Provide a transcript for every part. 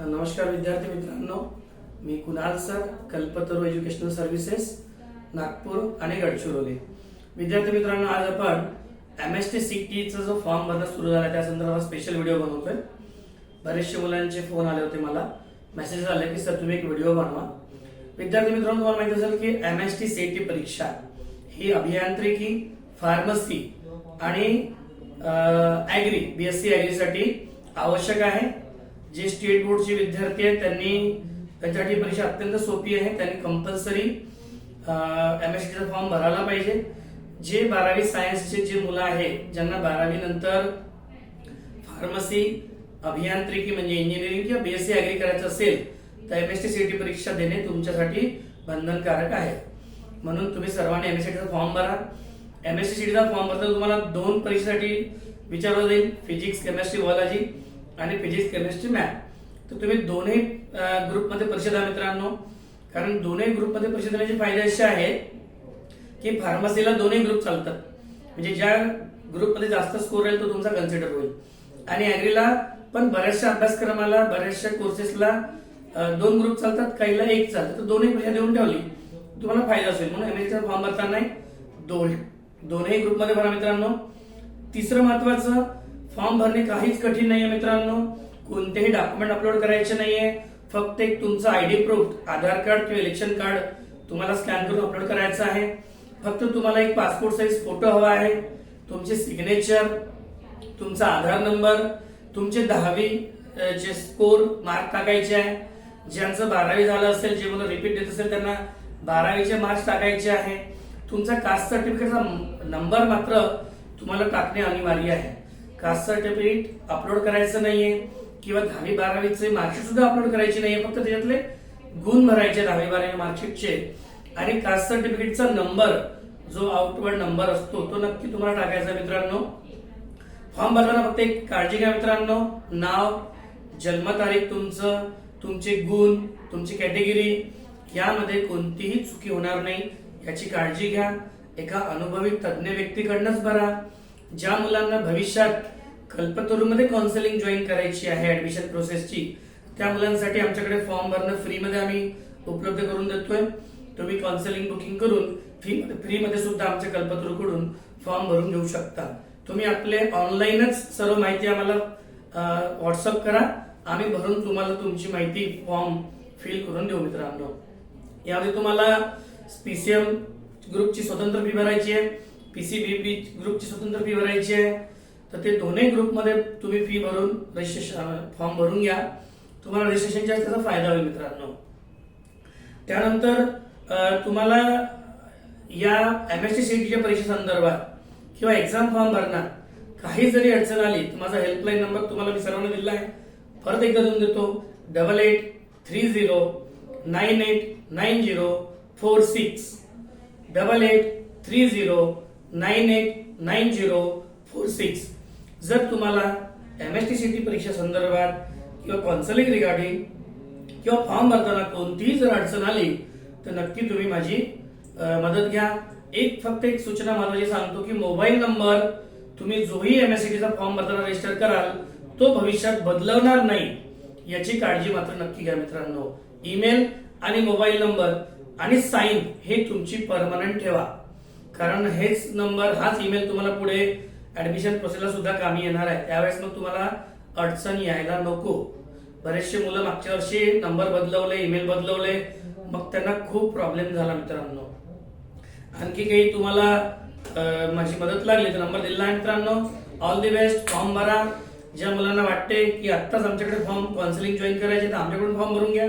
नमस्कार विद्यार्थी मित्रांनो. मी Kunal sir Kalpataru educational services Nagpur आणि गडचिरोली. विद्यार्थी मित्रांनो आज आपण एम एस टी चा जो फॉर्म भरणं सुरू झाला त्या संदर्भात स्पेशल व्हिडिओ बनवतोय. बरेचसे मुलांचे फोन आले होते मला. मेसेज आले की सर तुम्ही एक व्हिडिओ बनवा. विद्यार्थी मित्रांनो तुम्हाला माहिती असेल की एम एस टी सीईटी परीक्षा ही अभियांत्रिकी फार्मसी आणि ऍग्री एस ऍग्री साठी आवश्यक आहे. जे स्टेट बोर्डचे विद्यार्थी आहेत त्यांनी त्यांच्यासाठी परीक्षा अत्यंत सोपी आहे. त्यांनी कंपल्सरी एम एस टीचा फॉर्म भरायला पाहिजे. जे बारावी सायन्सचे जे मुलं आहेत ज्यांना बारावी नंतर फार्मसी अभियांत्रिकी म्हणजे इंजिनिअरिंग किंवा बीएससी अग्री करायचं असेल तर एम एस टी परीक्षा देणे तुमच्यासाठी बंधनकारक आहे. म्हणून तुम्ही सर्वांनी एम एस टीचा फॉर्म भरा. एम एस सी टीचा फॉर्म भरताना तुम्हाला दोन परीक्षेसाठी विचारलं जाईल. फिजिक्स केमिस्ट्री बॉलॉजी आणि फिजिक्स केमिस्ट्री मॅथ तर तुम्ही दोन्ही ग्रुपमध्ये परीक्षा द्या मित्रांनो. कारण दोन्ही ग्रुपमध्ये परीक्षा देण्याचे फायदे असे आहे की फार्मसीला दोन्ही ग्रुप चालतात. म्हणजे ज्या ग्रुपमध्ये जास्त स्कोर राहील तो तुमचा कन्सिडर होईल. आणि ऍग्रीला पण बऱ्याचशा अभ्यासक्रमाला बऱ्याचशा कोर्सेसला दोन ग्रुप चालतात काहीला एक चालतं. तर दोन्ही परीक्षा देऊन ठेवली तुम्हाला फायदा होईल म्हणून एमएसचा फॉर्म भरताना दोन दोन्ही ग्रुपमध्ये भरा मित्रांनो. तिसरं महत्वाचं फॉर्म भरणे काहीच कठीण नाहीये मित्रांनो. कोणतेही डॉक्युमेंट अपलोड करायचे नाहीये. फक्त एक तुमचं आयडी प्रूफ आधार कार्ड किंवा इलेक्शन कार्ड तुम्हाला स्कॅन करून अपलोड करायचं आहे. फक्त तुम्हाला एक पासपोर्ट साईज फोटो हवा आहे. तुमचे सिग्नेचर तुमचा आधार नंबर तुमचे दहावी अ, चे स्कोर मार्क टाकायचे आहे. ज्यांचं बारावी झालं असेल जे मला रिपीट देत असेल त्यांना बारावीचे मार्क्स टाकायचे आहे. तुमचा कास्ट सर्टिफिकेटचा नंबर मात्र तुम्हाला टाकणे अनिवार्य आहे. कास्ट सर्टिफिकेट अपलोड करायचं नाहीये किंवा दहावी बारावीचे मार्कशीट सुद्धा अपलोड करायचे नाहीये फक्त त्याच्यातले गुण भरायचे दहावी बारावी मार्कशीटचे आणि कास्ट सर्टिफिकेटचा नंबर जो आउटवर्ड नंबर असतो तो नक्की तुम्हाला टाकायचा मित्रांनो. फॉर्म भरताना फक्त एक काळजी घ्या मित्रांनो. नाव जन्मतारीख तुमचं तुमचे गुण तुमची कॅटेगरी यामध्ये कोणतीही चुकी होणार नाही. याची काळजी घ्या. एका अनुभवी तज्ज्ञ व्यक्तीकडनंच भरा. ज्या मुलांना भविष्यात कल्पतरूमध्ये काउन्सिलिंग जॉईन करायची आहे ऍडमिशन प्रोसेसची त्या मुलांसाठी आमच्याकडे फॉर्म भरणं फ्रीमध्ये आम्ही उपलब्ध करून देतोय. तुम्ही काउन्सिलिंग बुकिंग करून फ्री फ्रीमध्ये सुद्धा आमच्या कल्पतरूकडून फॉर्म भरून घेऊ शकता. तुम्ही आपले ऑनलाईनच सर्व माहिती आम्हाला व्हॉट्सअप करा. आम्ही भरून तुम्हाला तुमची माहिती फॉर्म फिल करून देऊ मित्रांनो. यामध्ये तुम्हाला पीसीएम ग्रुपची स्वतंत्र फी भरायची आहे. पीसीबीपी ग्रुपची स्वतंत्र फी भरायची आहे. तर ते दोन्ही ग्रुपमध्ये तुम्ही फी भरून रजिस्ट्रेशन फॉर्म भरून घ्या. तुम्हाला रजिस्ट्रेशनच्या त्याचा फायदा होईल मित्रांनो. त्यानंतर तुम्हाला या एम एस टी सीटीच्या परीक्षेसंदर्भात किंवा एक्झाम फॉर्म भरणार काही जरी अडचण आली तर माझा हेल्पलाईन नंबर तुम्हाला मी सर्वांना दिला आहे. परत एकदा देऊन देतो. Double eight three zero nine eight nine zero four six double eight three zero nine eight nine zero four six जर तुम्हाला M S T C T परीक्षा संदर्भात किंवा कॉन्सलिंग रिगार्डिंग किंवा फॉर्म भरताना कोणतीही जर अडचण आली तर नक्की तुम्ही माझी मदत घ्या. एक फक्त एक सूचना महत्वाची सांगतो की मोबाईल नंबर तुम्ही जोही एम एस सी चा फॉर्म भरताना रजिस्टर कराल तो भविष्यात बदलवणार नाही. याची काळजी मात्र नक्की घ्या मित्रांनो. ईमेल आणि मोबाईल नंबर आणि साईन हे तुमची परमनंट ठेवा. कारण हेच नंबर हाच ईमेल तुम्हाला पुढे ऍडमिशन प्रोसेसला सुद्धा कामी येणार आहे. त्यावेळेस मग तुम्हाला अडचण यायला नको. बरेचसे मुलं मागच्या वर्षी नंबर बदलवले ईमेल बदलवले. मग त्यांना खूप प्रॉब्लेम झाला मित्रांनो. आणखी काही तुम्हाला माझी मदत लागली तर नंबर दिला आहे मित्रांनो. ऑल दी बेस्ट फॉर्म भरा. ज्या मुलांना वाटते की आत्ताच आमच्याकडे फॉर्म काउन्सिलिंग जॉईन करायचे तर आमच्याकडून फॉर्म भरून घ्या.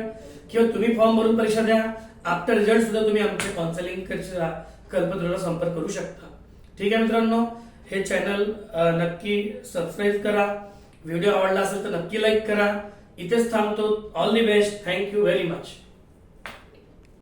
किंवा तुम्ही फॉर्म भरून परीक्षा द्या. आफ्टर रिझल्ट सुद्धा तुम्ही आमच्या काउन्सिलिंग कल्पतरूला संपर्क करू शकता. ठीक आहे मित्रांनो? हे चॅनल नक्की सबस्क्राईब करा. व्हिडिओ आवडला असेल तर नक्की लाईक करा. इथेच थांबतो. All the best thank you very much